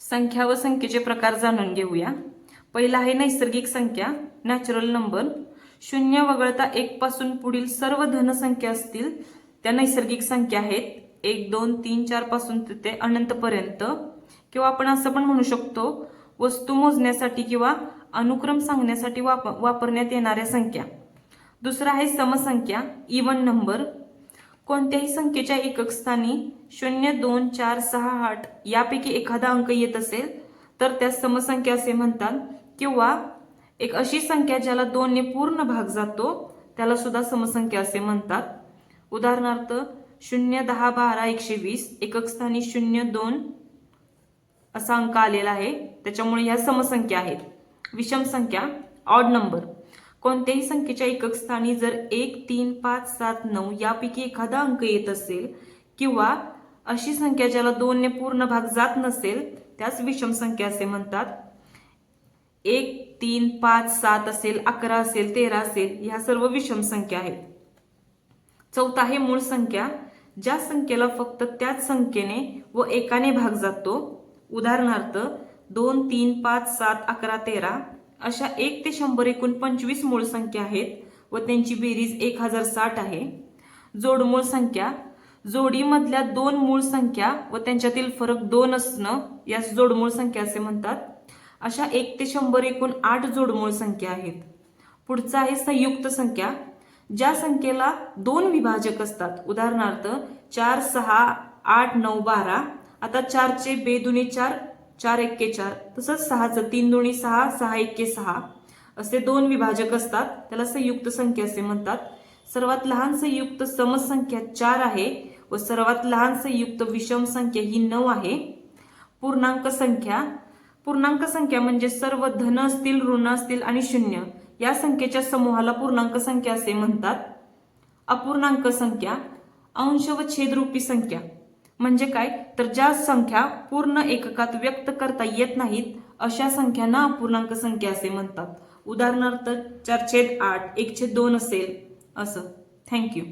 संख्या व संख्येचे प्रकार जाणून घेऊया. पहिला आहे नैसर्गिक संख्या नॅचरल नंबर शून्य वगळता एक पासून पुढील सर्व धनसंख्या असतील त्या नैसर्गिक संख्या आहेत. एक दोन तीन चारपासून ते- अनंतपर्यंत. किंवा आपण असं पण म्हणू शकतो वस्तू मोजण्यासाठी किंवा अनुक्रम सांगण्यासाठी वाप वापरण्यात येणाऱ्या संख्या. दुसरा आहे समसंख्या इवन नंबर कोणत्याही संख्येच्या एकक स्थानी शून्य दोन चार सहा आठ यापैकी एखादा अंक येत असेल तर त्यास समसंख्या असे म्हणतात किंवा एक अशी संख्या ज्याला दोनने पूर्ण भाग जातो त्याला सुद्धा समसंख्या असे म्हणतात. उदाहरणार्थ शून्य दहा बारा एकशे वीस एकक स्थानी शून्य दोन असा अंक आलेला आहे. त्याच्यामुळे ह्या समसंख्या आहेत. विषम संख्या ऑड नंबर कोणत्याही संख्येच्या एकक स्थानी जर एक तीन पाच सात नऊ यापैकी एखादा अंक येत असेल किंवा अशी संख्या ज्याला दोनने पूर्ण भाग जात नसेल त्यास विषम संख्या असे म्हणतात. एक तीन पाच सात असेल अकरा असेल तेरा असेल ह्या सर्व विषम संख्या आहेत. चौथा आहे मूळ संख्या. ज्या संख्येला फक्त त्याच संख्येने व एकाने भाग जातो उदाहरणार्थ दोन तीन पाच सात अकरा तेरा अशा एक ते शंभर एकूण पंचवीस मूळ संख्या आहेत व त्यांची बेरीज एक हजार साठ आहे. जोडमूळ संख्या जोडीमधल्या दोन मूळ संख्या व त्यांच्यातील फरक दोन असणं यास जोडमूळ संख्या असे म्हणतात. अशा एक ते शंभर एकूण आठ जोडमूळ संख्या आहेत. पुढचा आहे संयुक्त संख्या. ज्या संख्येला दोन विभाजक असतात उदाहरणार्थ चार सहा आठ नऊ बारा आता चारचे बेदुनी चार चार एक्के चार तसंच सहाचं तीन दोन्ही सहा सहा एक्के सहा. असे दोन विभाजक असतात. त्याला संयुक्त संख्या असे म्हणतात. सर्वात लहान संयुक्त समसंख्या चार आहे व सर्वात लहान संयुक्त विषम संख्या ही नऊ आहे. पूर्णांक संख्या. पूर्णांक संख्या म्हणजे सर्व धन असतील ऋण असतील आणि शून्य. या संख्येच्या समूहाला पूर्णांक संख्या असे म्हणतात. अपूर्णांक संख्या. अंश व छेदरूपी संख्या. म्हणजे काय? तर ज्या संख्या पूर्ण एककात व्यक्त करता येत नाहीत अशा संख्यांना अपूर्णांक संख्या असे म्हणतात. उदाहरणार्थ चार छेद आठ एक छेद दोन असेल. असं. थँक्यू